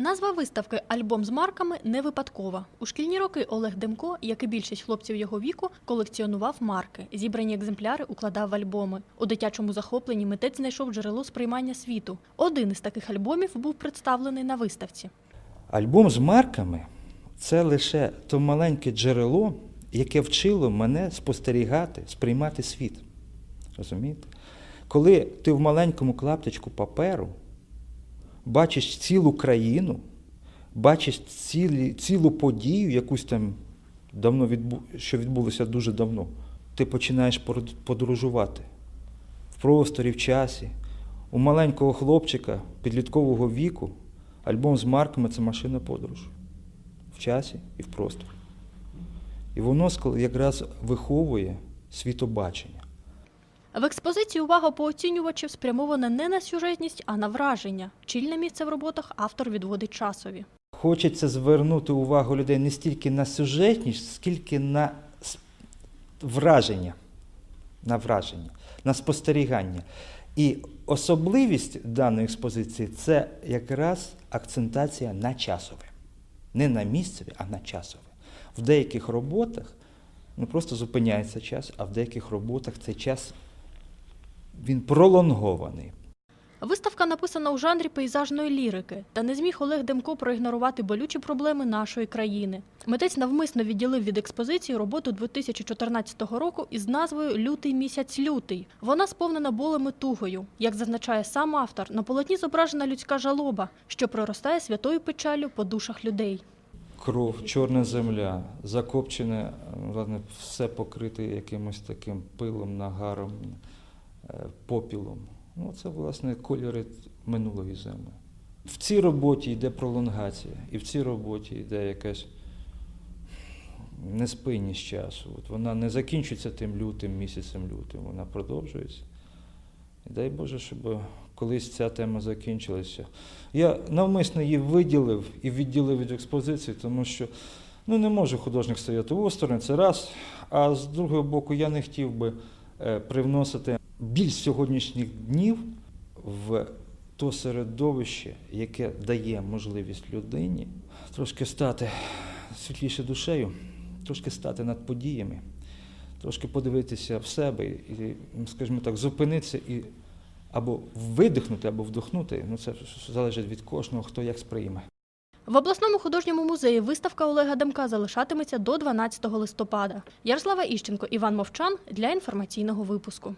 Назва виставки Альбом з марками не випадкова. У шкільні роки Олег Демко, як і більшість хлопців його віку, колекціонував марки. Зібрані екземпляри укладав в альбоми. У дитячому захопленні митець знайшов джерело сприймання світу. Один із таких альбомів був представлений на виставці. Альбом з марками це лише то маленьке джерело, яке вчило мене спостерігати, сприймати світ. Розумієте? Коли ти в маленькому клаптичку паперу бачиш цілу країну, бачиш цілі, цілу подію, якусь там давно відбу... що відбулося дуже давно, ти починаєш подорожувати в просторі, в часі. У маленького хлопчика підліткового віку альбом з марками це машина подорож в часі і в просторі. І воно якраз виховує світобачення. В експозиції увага пооцінювачів спрямована не на сюжетність, а на враження. Чільне місце в роботах автор відводить часові. Хочеться звернути увагу людей не стільки на сюжетність, скільки на враження, на враження, на спостерігання. І особливість даної експозиції це якраз акцентація на часове. Не на місцеві, а на часове. В деяких роботах не просто зупиняється час, а в деяких роботах цей час він пролонгований. Виставка написана у жанрі пейзажної лірики, та не зміг Олег Демко проігнорувати болючі проблеми нашої країни. Митець навмисно відділив від експозиції роботу 2014 року із назвою Лютий місяць лютий. Вона сповнена болем і тугою. Як зазначає сам автор, на полотні зображена людська жалоба, що проростає святою печалю по душах людей. кров, чорна земля, закопчене, власне, все покрите якимось таким пилом, нагаром, попілом. Ну, це, власне, кольори минулої зими. В цій роботі йде пролонгація, і в цій роботі йде якась неспинність часу. От вона не закінчується тим лютим місяцем лютим, вона продовжується. І дай Боже, щоб колись ця тема закінчилася. Я навмисно її виділив і відділив від експозиції, тому що ну, не може художник стояти осторонь, це раз. А з другого боку, я не хотів би е, привносити біль сьогоднішніх днів в то середовище, яке дає можливість людині трошки стати світліше душею, трошки стати над подіями, трошки подивитися в себе і, скажімо так, зупинитися і або видихнути, або вдохнути. Ну це залежить від кожного, хто як сприйме. В обласному художньому музеї виставка Олега Демка залишатиметься до 12 листопада. Ярослава Іщенко, Іван Мовчан для інформаційного випуску.